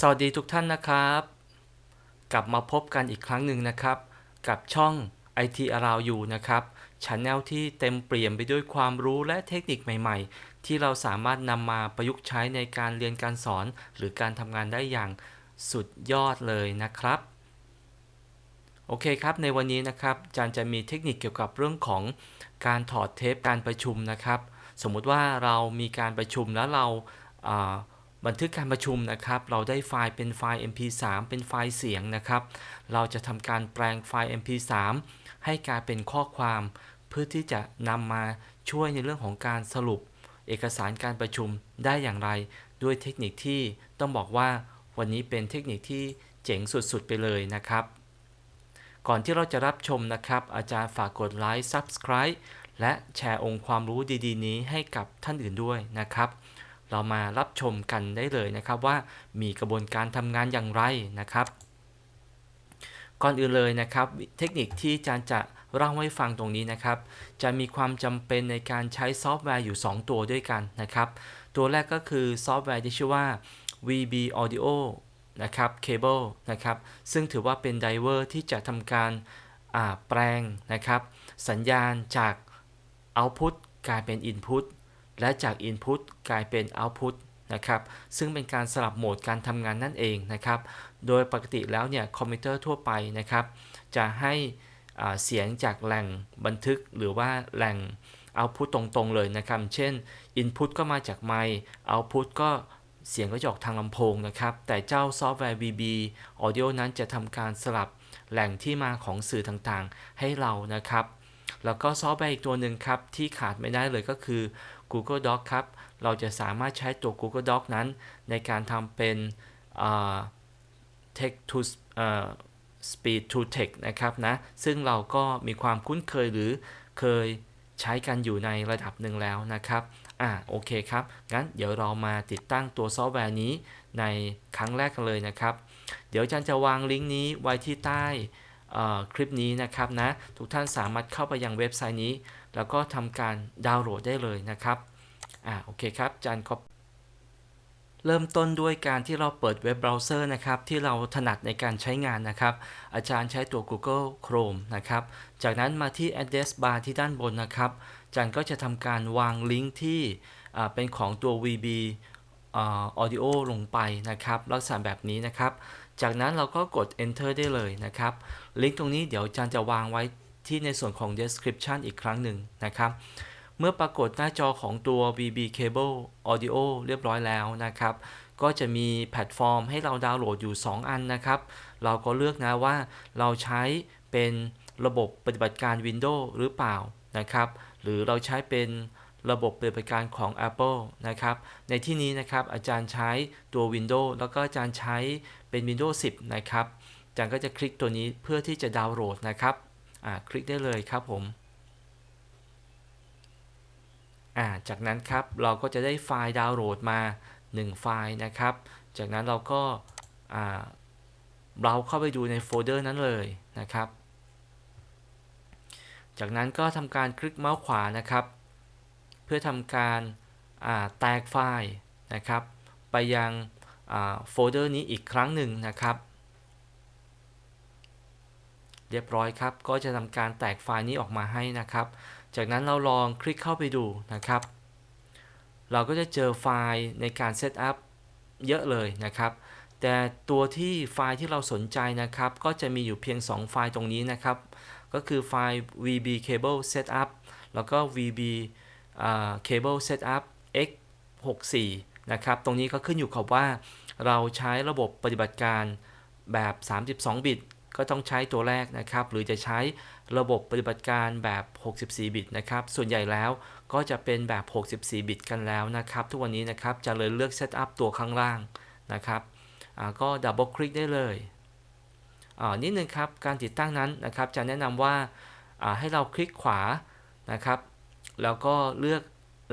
สวัสดีทุกท่านนะครับ กลับมาพบกันอีกครั้งหนึ่งนะครับ กับช่อง IT Around You นะครับช anel ที่เต็มเปลี่ยมไปด้วยความรู้และเทคนิคใหม่ ๆ ที่เราสามารถนำมาประยุกต์ใช้ในการเรียนการสอน หรือการทำงานได้อย่างสุดยอดเลยนะครับ โอเคครับ ในวันนี้นะครับจารย์จะมีเทคนิคเกี่ยวกับเรื่องของการถอดเทปการประชุมนะครับ สมมุติว่าเรามีการประชุมแล้วเราา บันทึกการประชุมนะครับ เราได้ไฟล์เป็นไฟล์ mp3 เป็นไฟล์เสียงนะครับ เราจะทำการแปลงไฟล์ mp3 ให้กลายเป็นข้อความ เพื่อที่จะนำมาช่วยในเรื่องของการสรุป เอกสารการประชุมได้อย่างไร ด้วยเทคนิคที่ต้องบอกว่าวันนี้เป็นเทคนิคที่เจ๋งสุดๆไปเลยนะครับ ก่อนที่เราจะรับชมนะครับ อาจารย์ฝากกดไลค์ Subscribe และแชร์องค์ความรู้ดีๆ นี้ให้กับท่านอื่นด้วยนะครับ เรามารับชมกันได้เลยนะครับว่ามีกระบวนการทำงานอย่างไรนะครับ ก่อนอื่นเลยนะครับ เทคนิคที่อาจารย์จะเล่าให้ฟังตรงนี้นะครับ จะมีความจำเป็นในการใช้ซอฟต์แวร์อยู่ 2 ตัวด้วยกันนะครับ ตัวแรกก็คือซอฟต์แวร์ที่ชื่อว่า VB Audio นะครับ Cable นะครับซึ่งถือว่าเป็นไดเวอร์ที่จะทำการแปลงนะครับ สัญญาณจาก Output กลายเป็น Input และจาก Input กลายเป็น Output นะครับ ซึ่งเป็นการสลับโหมดการทำงานนั่นเองนะครับ โดยปกติแล้วเนี่ยคอมพิวเตอร์ทั่วไปนะครับ จะให้เสียงจากแหล่งบันทึกหรือว่าแหล่ง Output ตรงๆเลยนะครับ เช่น Input ก็มาจากไมค์ Output ก็เสียงก็จะออกทางลำโพงนะครับ แต่เจ้าซอฟต์แวร์ VB Audio นั้นจะทำการสลับแหล่งที่มาของสื่อต่างๆ ให้เรานะครับ แล้วก็ซอฟต์แวร์อีกตัวหนึ่งครับ ที่ขาดไม่ได้เลยก็คือ Google Doc ครับ เราจะสามารถใช้ตัว Google Doc นั้น ในการทำเป็น text to speed to text นะครับนะ ซึ่งเราก็มีความคุ้นเคยหรือเคยใช้กันอยู่ในระดับหนึ่งแล้วนะครับ อ่า โอเคครับ งั้นเดี๋ยวเรามาติดตั้งตัวซอฟต์แวร์นี้ในครั้งแรกกันเลยนะครับ เดี๋ยวอาจารย์จะวางลิงก์นี้ไว้ที่ใต้คลิปนี้นะครับนะ ทุกท่านสามารถเข้าไปยังเว็บไซต์นี้ แล้วก็ทำการดาวน์โหลดได้เลยนะครับอ่าโอเคครับอาจารย์ก็เริ่มต้นด้วยการที่เราเปิดเว็บเบราว์เซอร์นะครับที่เราถนัดในการใช้งานนะครับ อาจารย์ใช้ตัว Google Chrome นะครับ จากนั้นมาที่ address bar ที่ด้านบนนะครับอาจารย์ก็จะทำการวางลิงก์ที่อ่าเป็นของตัว VB อ่า Audio ลงไปนะครับลักษณะแบบนี้นะครับ จากนั้นเราก็กด enter ได้เลยนะครับ ลิงก์ตรงนี้เดี๋ยวอาจารย์จะวางไว้ ที่ในส่วนของ description อีกครั้งหนึ่งนะครับ เมื่อปรากฏหน้าจอของตัว VB Cable Audio เรียบร้อยแล้วนะครับ ก็จะมีแพลตฟอร์มให้เราดาวน์โหลดอยู่ 2 อันนะครับ เราก็เลือกนะว่าเราใช้เป็นระบบปฏิบัติการ Windows หรือเปล่านะครับ หรือเราใช้เป็นระบบปฏิบัติการของ Apple นะครับ ในที่นี้นะครับอาจารย์ใช้ตัว Windows แล้วก็อาจารย์ใช้เป็น Windows 10 นะครับ อาจารย์ก็จะคลิกตัวนี้เพื่อที่จะดาวน์โหลดนะครับ คลิกได้เลยครับผมอ่าจากนั้นครับเราก็จะได้ไฟล์ดาวน์โหลดมา 1 ไฟล์นะครับ จากนั้นเราก็อ่าเราเข้าไปดูในโฟลเดอร์นั้นเลยนะครับ จากนั้นก็ทำการคลิกเมาส์ขวานะครับ เพื่อทำการอ่าแตกไฟล์นะครับ ไปยังอ่าโฟลเดอร์นี้อีกครั้งหนึ่งนะครับ เรียบร้อยครับ ก็จะทำการแตกไฟล์นี้ออกมาให้นะครับ จากนั้นเราลองคลิกเข้าไปดูนะครับ เราก็จะเจอไฟล์ในการเซตอัพเยอะเลยนะครับ แต่ตัวที่ไฟล์ที่เราสนใจนะครับ ก็จะมีอยู่เพียง 2 ไฟล์ตรงนี้นะครับ ก็คือไฟล์ VB Cable Setup แล้วก็ VB Cable Setup x 6 4นะครับ ตรงนี้ก็ขึ้นอยู่กับว่าเราใช้ระบบปฏิบัติการแบบ 32 บิต ก็ต้องใช้ตัวแรกนะครับ หรือจะใช้ระบบปฏิบัติการแบบ 64 บิตนะครับ ส่วนใหญ่แล้วก็จะเป็นแบบ 64 บิตกันแล้วนะครับ ทุกวันนี้นะครับจะเลยเลือกเซตอัพตัวข้างล่างนะครับก็ดับเบิลคลิกได้เลยอ่านิดนึงครับ การติดตั้งนั้นนะครับจะแนะนำว่าให้เราคลิกขวานะครับ แล้วก็เลือก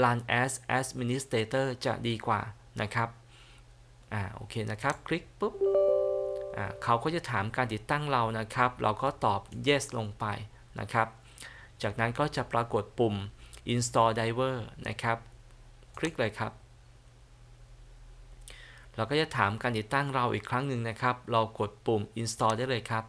run as administrator จะดีกว่านะครับ อ่า โอเคนะครับ คลิกปุ๊บ เขาก็จะถามการติดตั้งเรานะครับ เราก็ตอบ yes ลงไปนะครับ จากนั้นก็จะปรากฏปุ่ม install driver นะครับ คลิกเลยครับ เราก็จะถามการติดตั้งเราอีกครั้งหนึ่งนะครับ เรากดปุ่ม install ได้เลยครับ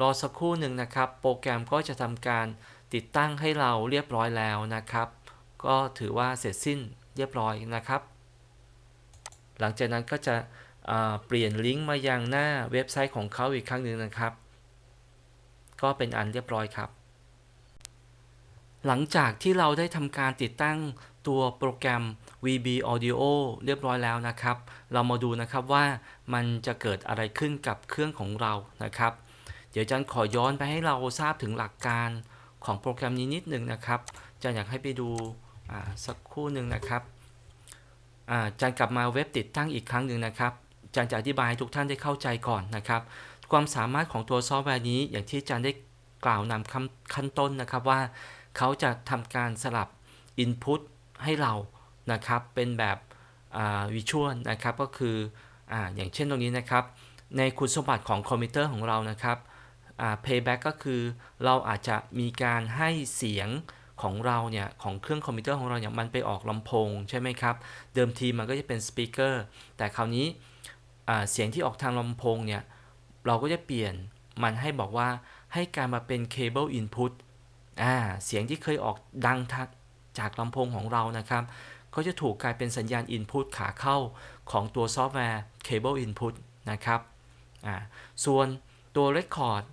รอสักครู่หนึ่งนะครับ โปรแกรมก็จะทำการติดตั้งให้เราเรียบร้อยแล้วนะครับ ก็ถือว่าเสร็จสิ้นเรียบร้อยนะครับ หลังจากนั้นก็จะเปลี่ยนลิงก์มายังหน้าเว็บไซต์ของเขาอีกครั้งหนึ่งนะครับ ก็เป็นอันเรียบร้อยครับ หลังจากที่เราได้ทำการติดตั้งตัวโปรแกรม VB Audio เรียบร้อยแล้วนะครับ เรามาดูนะครับว่ามันจะเกิดอะไรขึ้นกับเครื่องของเรานะครับ เดี๋ยวอาจันขอย้อนไปให้เราทราบถึงหลักการของโปรแกรมนี้นิดหนึ่งนะครับจันอยากให้ไปดูสักครู่หนึ่งนะครับ จันกลับมาเว็บติดตั้งอีกครั้งหนึ่งนะครับอาจันจะอธิบายให้ทุกท่านได้เข้าใจก่อนนะครับ ความสามารถของตัวซอฟต์แวร์นี้อย่างที่อาจารย์ได้กล่าวนำคำขั้นต้นนะครับว่า เขาจะทำการสลับ Input ให้เรานะครับเป็นแบบวิชวลนะครับก็คือออย่างเช่นตรงนี้นะครับ ในคุณสมบัติของคอมพิวเตอร์ของเรานะครับ playback ก็คือเราอาจจะมีการให้เสียง ของเราเนี่ยของเครื่องคอมพิวเตอร์ของเราเนี่ยมันไปออกลำโพงใช่ไหมครับ เดิมทีมันก็จะเป็นสปีกเกอร์แต่คราวนี้เสียงที่ออกทางลำโพงเนี่ยเราก็จะเปลี่ยนมันให้บอกว่าให้การมาเป็นเคเบิลอินพุตอ่าเสียงที่เคยออกดังทักจากลำโพงของเรานะครับก็จะถูกกลายเป็นสัญญาณ Input ขาเข้าของตัวซอฟต์แวร์ Cable Input นะครับ ส่วนตัว Record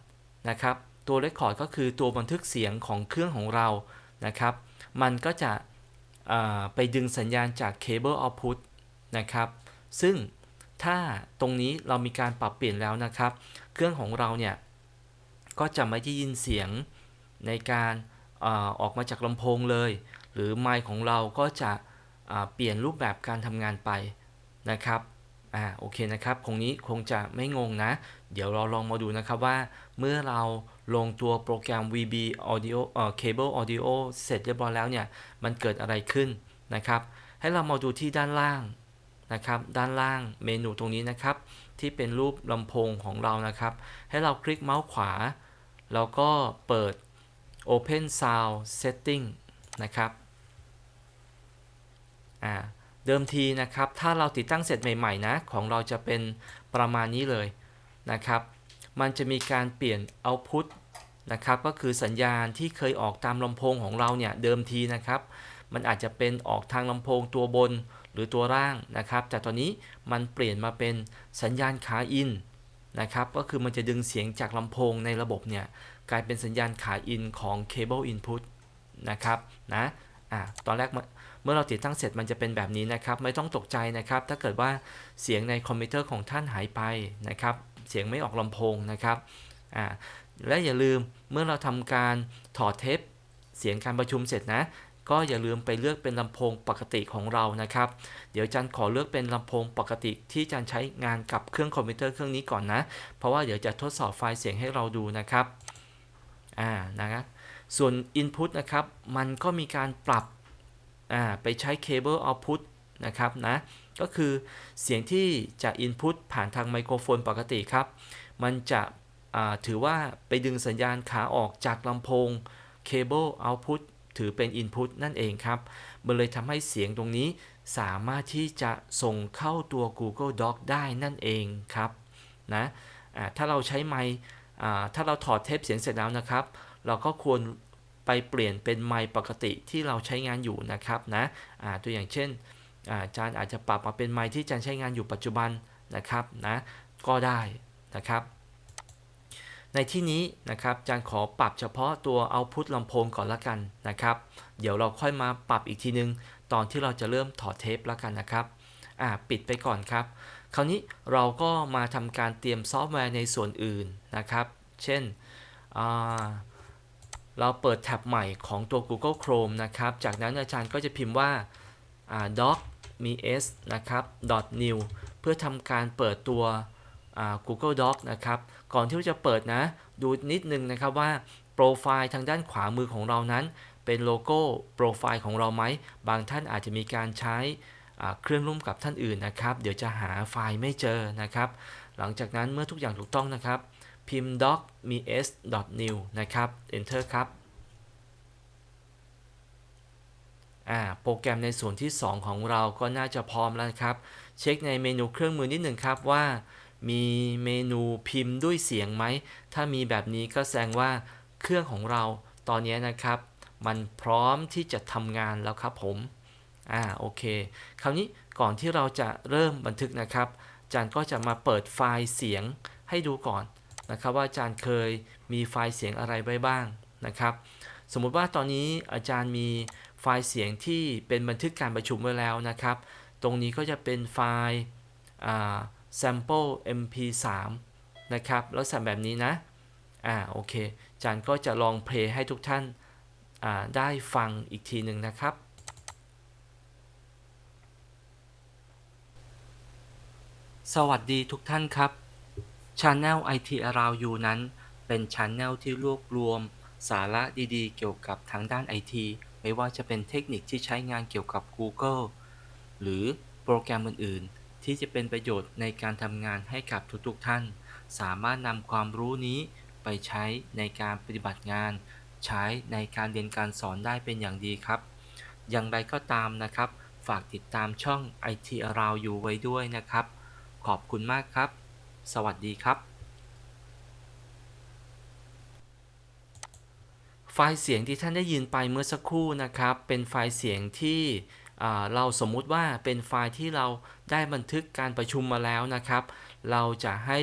นะครับ ตัว Record ก็คือตัวบันทึกเสียงของเครื่องของเรา นะครับ มันก็จะไปดึงสัญญาณจาก Cable Output นะครับ ซึ่งถ้าตรงนี้เรามีการปรับเปลี่ยนแล้วนะครับ เครื่องของเราเนี่ย ก็จะไม่ได้ยินเสียงในการอาออกมาจากลำโพงเลย หรือไมค์ของเราก็จะเปลี่ยนรูปแบบการทำงานไปนะครับ อ่าโอเคนะครับคงนี้คงจะไม่งงนะ เดี๋ยวเราลองมาดูนะครับว่า เมื่อเราลงตัวโปรแกรม VB Audio เอ่อ Cable Audio เสร็จเรียบร้อยแล้วเนี่ย มันเกิดอะไรขึ้นนะครับ ให้เรามาดูที่ด้านล่างนะครับ ด้านล่างเมนูตรงนี้นะครับ ที่เป็นรูปลำโพงของเรานะครับ ให้เราคลิกเมาส์ขวา แล้วก็เปิด Open Sound Setting นะครับ อ่า เดิมทีนะครับ ถ้าเราติดตั้งเสร็จใหม่ๆนะของเราจะเป็นประมาณนี้เลยนะครับ มันจะมีการเปลี่ยน Output นะครับ ก็คือสัญญาณที่เคยออกตามลำโพงของเราเนี่ยเดิมทีนะครับ มันอาจจะเป็นออกทางลำโพงตัวบนหรือตัวล่างนะครับ แต่ตอนนี้มันเปลี่ยนมาเป็นสัญญาณขาอินนะครับ ก็คือมันจะดึงเสียงจากลำโพงในระบบเนี่ยกลายเป็นสัญญาณขาอินของ Cable Input นะครับนะอ่าตอนแรก เมื่อเราติดตั้งเสร็จมันจะเป็นแบบนี้นะครับ ไม่ต้องตกใจนะครับ ถ้าเกิดว่าเสียงในคอมพิวเตอร์ของท่านหายไปนะครับ เสียงไม่ออกลำโพงนะครับอ่าและอย่าลืมเมื่อเราทำการถอดเทปเสียงการประชุมเสร็จนะ ก็อย่าลืมไปเลือกเป็นลำโพงปกติของเรานะครับ เดี๋ยวจันขอเลือกเป็นลำโพงปกติที่จันใช้งานกับเครื่องคอมพิวเตอร์เครื่องนี้ก่อนนะ เพราะว่าเดี๋ยวจะทดสอบไฟล์เสียงให้เราดูนะครับอ่านะครับส่วน Input นะครับ มันก็มีการปรับ อ่าไปใช้ Cable Output นะครับนะก็คือเสียงที่จะ Input ผ่านทางไมโครโฟนปกติครับ มันจะถือว่าไปดึงสัญญาณขาออกจากลำโพง Cable Output ถือเป็น Input นั่นเองครับ มันเลยทำให้เสียงตรงนี้สามารถที่จะส่งเข้าตัว Google Doc ได้นั่นเองครับนะถ้าเราใช้ไมค์ถ้าเราถอดเทปเสียงเสร็จแล้วนะครับ เราก็ควร ไปเปลี่ยนเป็นไมค์ปกติที่เราใช้งานอยู่นะครับนะตัวอย่างเช่นอาจารย์อาจจะปรับมาเป็นไมค์ที่อาจารย์ใช้งานอยู่ปัจจุบันนะครับนะก็ได้นะครับ ในที่นี้นะครับอาจารย์ขอปรับเฉพาะตัว output ลำโพงก่อนละกันนะครับ เดี๋ยวเราค่อยมาปรับอีกทีนึง ตอนที่เราจะเริ่มถอดเทปละกันนะครับอ่าปิดไปก่อนครับ คราวนี้เราก็มาทำการเตรียมซอฟต์แวร์ในส่วนอื่นนะครับ เช่น เราเปิดแท็บใหม่ของตัว Google Chrome นะครับ จากนั้นอาจารย์ก็จะพิมพ์ว่า doc มี s นะครับ .new เพื่อทำการเปิดตัว Google Doc นะครับ ก่อนที่จะเปิดนะ ดูนิดนึงนะครับว่า โปรไฟล์ทางด้านขวามือของเรานั้น เป็นโลโก้โปรไฟล์ของเราไหม บางท่านอาจจะมีการใช้เครื่องร่วมกับท่านอื่นนะครับ เดี๋ยวจะหาไฟล์ไม่เจอนะครับ หลังจากนั้นเมื่อทุกอย่างถูกต้องนะครับ พิมพ์ doc มี s new นะครับ enter ครับโปรแกรมในส่วนที่ 2 ของเราก็น่าจะพร้อมแล้วครับ เช็คในเมนูเครื่องมือนิดหนึ่งครับว่า มีเมนูพิมพ์ด้วยเสียงไหม ถ้ามีแบบนี้ก็แสดงว่าเครื่องของเราตอนนี้นะครับ มันพร้อมที่จะทำงานแล้วครับผมอ่าโอเค คราวนี้ก่อนที่เราจะเริ่มบันทึกนะครับจารย์ก็จะมาเปิดไฟล์เสียงให้ดูก่อน นะครับว่าอาจารย์เคยมีไฟล์เสียงอะไรไว้บ้างนะครับ สมมุติว่าตอนนี้อาจารย์มีไฟล์เสียงที่เป็นบันทึกการประชุมไว้แล้วนะครับ ตรงนี้ก็จะเป็นไฟล์ sample mp3 นะครับแล้วสั่แบบนี้นะอ่าโอเคอาจารย์ก็จะลองเพลย์ให้ทุกท่านได้ฟังอีกทีหนึ่งนะครับสวัสดีทุกท่านครับ Channel IT Around You นั้น เป็น Channel ที่รวบรวม สาระดีๆ เกี่ยวกับทางด้าน IT ไม่ว่าจะเป็นเทคนิคที่ใช้งานเกี่ยวกับ Google หรือโปรแกรมอื่น ๆ ที่จะเป็นประโยชน์ในการทำงานให้กับทุกๆท่าน สามารถนำความรู้นี้ไปใช้ในการปฏิบัติงาน ใช้ในการเรียนการสอนได้เป็นอย่างดีครับ อย่างไรก็ตามนะครับ ฝากติดตามช่อง IT Around You ไว้ด้วยนะครับ ขอบคุณมากครับ สวัสดีครับ ไฟล์เสียงที่ท่านได้ยินไปเมื่อสักครู่นะครับ เป็นไฟล์เสียงที่เราสมมุติว่าเป็นไฟล์ที่เราได้บันทึกการประชุมมาแล้วนะครับ เราจะให้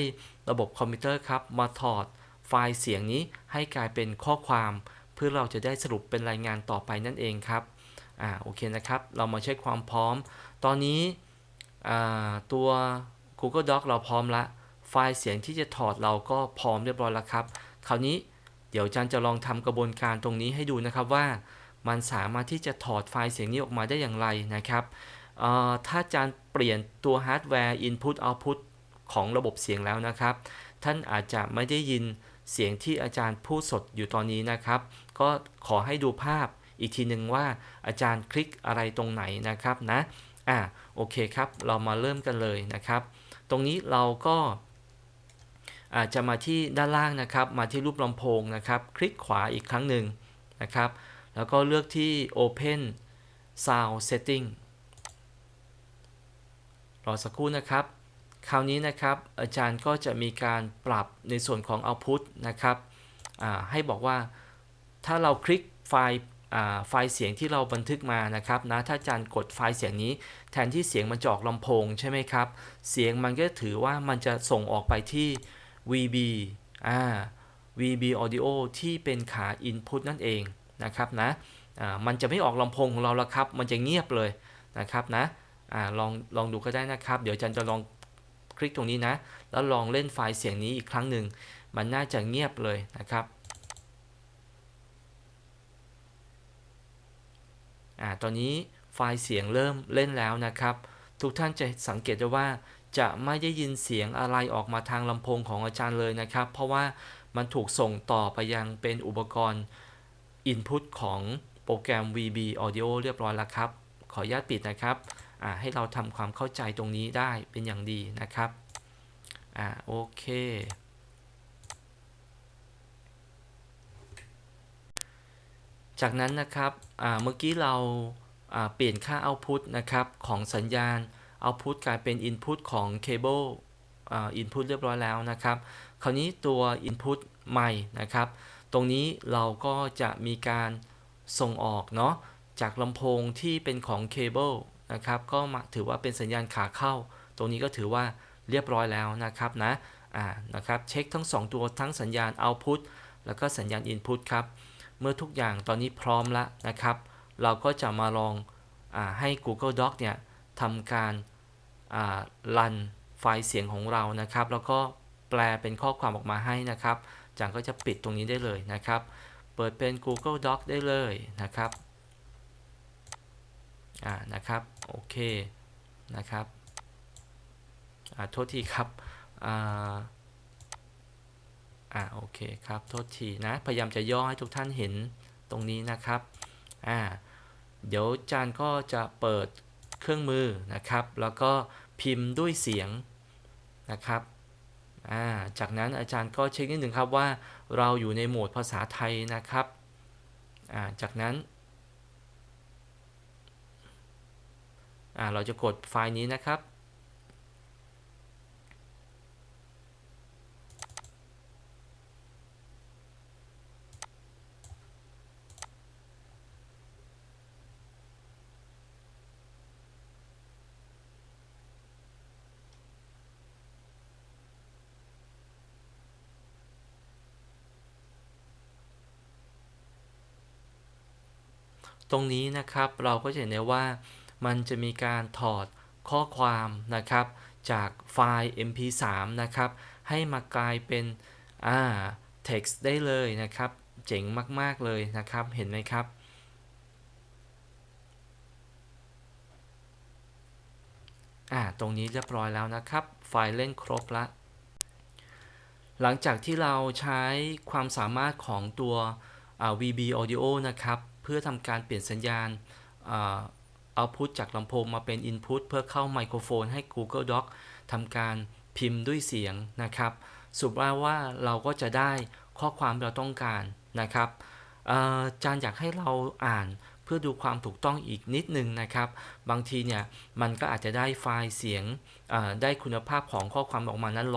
ระบบคอมพิวเตอร์ครับมาถอดไฟล์เสียงนี้ให้กลายเป็นข้อความ เพื่อเราจะได้สรุปเป็นรายงานต่อไปนั่นเองครับอ่าโอเคนะครับ เรามาเช็คความพร้อม ตอนนี้ตัว Google Doc เราพร้อมละ ไฟล์เสียงที่จะถอดเราก็พร้อมเรียบร้อยแล้วครับ คราวนี้เดี๋ยวจันจะลองทำกระบวนการตรงนี้ให้ดูนะครับว่า มันสามารถที่จะถอดไฟล์เสียงนี้ออกมาได้อย่างไรนะครับถ้าจานเปลี่ยนตัวฮาร์ดแวร์ Input Output ของระบบเสียงแล้วนะครับ ท่านอาจจะไม่ได้ยินเสียงที่อาจารย์พูดสดอยู่ตอนนี้นะครับ ก็ขอให้ดูภาพอีกทีหนึ่งว่าอาจารย์คลิกอะไรตรงไหนนะครับนะ อ่าโอเคครับ เรามาเริ่มกันเลยนะครับ ตรงนี้เราก็ อาจจะมาที่ด้านล่างนะครับ มาที่รูปลำโพงนะครับ คลิกขวาอีกครั้งหนึ่งนะครับ แล้วก็เลือกที่ Open Sound Setting รอสักครู่นะครับ คราวนี้นะครับอาจารย์ก็จะมีการปรับในส่วนของ Output นะครับให้บอกว่าถ้าเราคลิกไฟล์ไฟล์เสียงที่เราบันทึกมานะครับนะถ้าอาจารย์กดไฟล์เสียงนี้ แทนที่เสียงมันจะออกลำโพงใช่ไหมครับ เสียงมันก็ถือว่ามันจะส่งออกไปที่ VB อ่า VB Audio ที่เป็นขา Input นั่นเองนะครับนะอ่ามันจะไม่ออกลำโพงของเราแล้วครับ มันจะเงียบเลยนะครับนะอ่าลองลองดูก็ได้นะครับ เดี๋ยวอาจารย์จะลองคลิกตรงนี้นะ แล้วลองเล่นไฟล์เสียงนี้อีกครั้งหนึ่ง มันน่าจะเงียบเลยนะครับอ่าตอนนี้ไฟล์เสียงเริ่มเล่นแล้วนะครับ ทุกท่านจะสังเกตได้ว่า จะไม่ได้ยินเสียงอะไรออกมาทางลำโพงของอาจารย์เลยนะครับ เพราะว่ามันถูกส่งต่อไปยังเป็นอุปกรณ์ Input ของโปรแกรม VB Audio เรียบร้อยแล้วครับ ขออนุญาตปิดนะครับให้เราทำความเข้าใจตรงนี้ได้เป็นอย่างดีนะครับอ่าโอเคจากนั้นนะครับเมื่อกี้เราเปลี่ยนค่า Output นะครับของสัญญาณ Output กลายเป็น Input ของเคเบิลอินพุตเรียบร้อยแล้วนะครับ คราวนี้ตัว Input ใหม่นะครับ ตรงนี้เราก็จะมีการส่งออกเนาะจากลำโพงที่เป็นของเคเบิลนะครับ ก็ถือว่าเป็นสัญญาณขาเข้า ตรงนี้ก็ถือว่าเรียบร้อยแล้วนะครับนะ อ่า นะครับ เช็คทั้ง 2 ตัวทั้งสัญญาณ Output แล้วก็สัญญาณ Input ครับ เมื่อทุกอย่างตอนนี้พร้อมแล้วนะครับ เราก็จะมาลองอให้ Google Doc เนี่ย ทำการรันไฟล์เสียงของเรานะครับ แล้วก็แปลเป็นข้อความออกมาให้นะครับจังก็จะปิดตรงนี้ได้เลยนะครับ เปิดเป็น Google Doc ได้เลยนะครับอ่านะครับ โอเค นะครับอ่าโทษทีครับอ่าอ่าโอเคครับ โทษทีนะ พยายามจะย่อให้ทุกท่านเห็นตรงนี้นะครับอ่าเดี๋ยวจานก็จะเปิด เครื่องมือนะครับ แล้วก็พิมพ์ด้วยเสียงนะครับจากนั้นอาจารย์ก็เช็คนิดหนึ่งครับว่าเราอยู่ในโหมดภาษาไทยนะครับ จากนั้น เราจะกดไฟล์นี้นะครับ ตรงนี้นะครับเราก็จะเห็นได้ว่ามันจะมีการถอดข้อความนะครับ จากไฟล์ mp3 นะครับ ให้มากลายเป็นอ่า text ได้เลยนะครับ เจ๋งมาก ๆ เลยนะครับ เห็นไหมครับอ่าตรงนี้เรียบร้อยแล้วนะครับ ไฟล์เล่นครบละ หลังจากที่เราใช้ความสามารถของตัว VB Audio นะครับ เพื่อทำการเปลี่ยนสัญญาณเอาพุตจากลำโพงมาเป็น Input เพื่อเข้าไมโครโฟนให้ Google Doc ทำการพิมพ์ด้วยเสียงนะครับสรุปว่าว่าเราก็จะได้ข้อความเราต้องการนะครับอาจารย์อยากให้เราอ่านเพื่อดูความถูกต้องอีกนิดนึงนะครับ บางทีเนี่ยมันก็อาจจะได้ไฟล์เสียงได้คุณภาพของข้อความออกมานั้น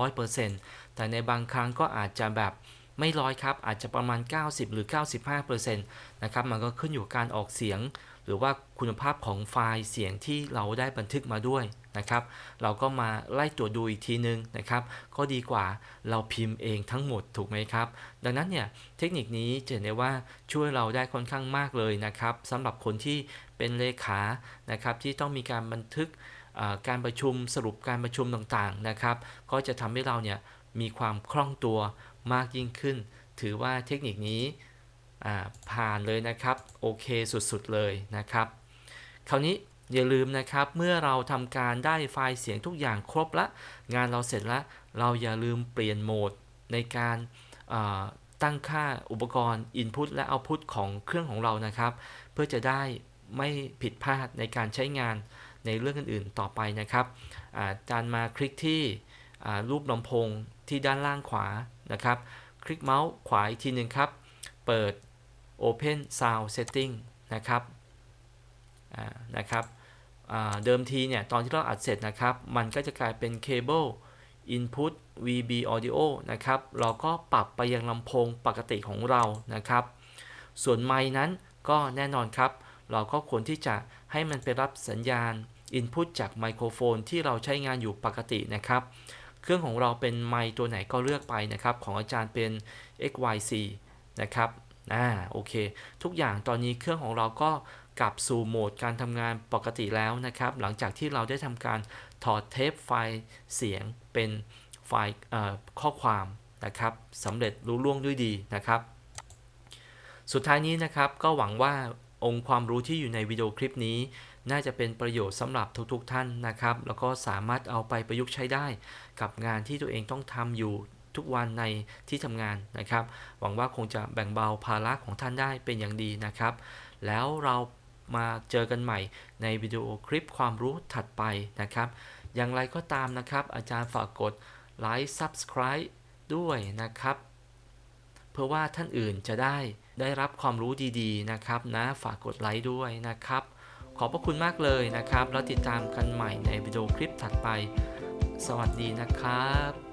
100%แต่ในบางครั้งก็อาจจะแบบ ไม่ร้อยครับ อาจจะประมาณ 90 หรือ 95%นะครับ มันก็ขึ้นอยู่การออกเสียง หรือว่าคุณภาพของไฟล์เสียงที่เราได้บันทึกมาด้วยนะครับ เราก็มาไล่ตรวจดูอีกทีนึงนะครับ ก็ดีกว่าเราพิมพ์เองทั้งหมดถูกไหมครับ ดังนั้นเนี่ยเทคนิคนี้จะเห็นได้ว่าช่วยเราได้ค่อนข้างมากเลยนะครับสำหรับคนที่เป็นเลขา นะครับ ที่ต้องมีการบันทึกการประชุมสรุปการประชุมต่างๆนะครับ ก็จะทำให้เราเนี่ยมีความคล่องตัว มากยิ่งขึ้น ถือว่าเทคนิคนี้ผ่านเลยนะครับ โอเคสุดๆเลยนะครับ คราวนี้อย่าลืมนะครับ เมื่อเราทำการได้ไฟล์เสียงทุกอย่างครบละ งานเราเสร็จล้วเราอย่าลืมเปลี่ยนโหมดในการตั้งค่าอุปกรณ์ Input และ Output ของเครื่องของเรานะครับ เพื่อจะได้ไม่ผิดพลาดในการใช้งานในเรื่องอื่นๆต่อไปนะครับอาจารย์มาคลิกที่รูปลำโพงที่ด้านล่างขวา นะครับ คลิกเมาส์ขวาอีกทีหนึ่งครับ เปิด Open Sound Setting นะครับนะครับเดิมทีเนี่ยตอนที่เราอัดเสร็จนะครับ มันก็จะกลายเป็นเคเบิล Input VB Audio นะครับ เราก็ปรับไปยังลำโพงปกติของเรานะครับ ส่วนไม้นั้นก็แน่นอนครับ เราก็ควรที่จะให้มันไปรับสัญญาณ Input จากไมโครโฟนที่เราใช้งานอยู่ปกตินะครับ เครื่องของเราเป็นไมตัวไหนก็เลือกไปนะครับ ของอาจารย์เป็น XYC นะครับ อ่า โอเค ทุกอย่างตอนนี้เครื่องของเราก็กลับสู่โหมดการทำงานปกติแล้วนะครับ หลังจากที่เราได้ทำการถอดเทปไฟล์เสียงเป็นไฟล์ข้อความนะครับสำเร็จรู้ล่วงด้วยดีนะครับ สุดท้ายนี้นะครับก็หวังว่าองค์ความรู้ที่อยู่ในวิดีโอคลิปนี้ น่าจะเป็นประโยชน์สำหรับทุกๆทท่านนะครับ แล้วก็สามารถเอาไปประยุกต์ใช้ได้ กับงานที่ตัวเองต้องทำอยู่ทุกวันในที่ทำงานนะครับ หวังว่าคงจะแบ่งเบาภาระของท่านได้เป็นอย่างดีนะครับ แล้วเรามาเจอกันใหม่ในวิดีโอคลิปความรู้ถัดไปนะครับ อย่างไรก็ตามนะครับ อาจารย์ฝากกดไลค์ Subscribe ด้วยนะครับ เพื่อว่าท่านอื่นจะได้ได้รับความรู้ดีๆนะครับนะฝากกดไลค์ด้วยนะครับ ขอบพระคุณมากเลยนะครับ แล้วติดตามกันใหม่ในวิดีโอคลิปถัดไป สวัสดีนะครับ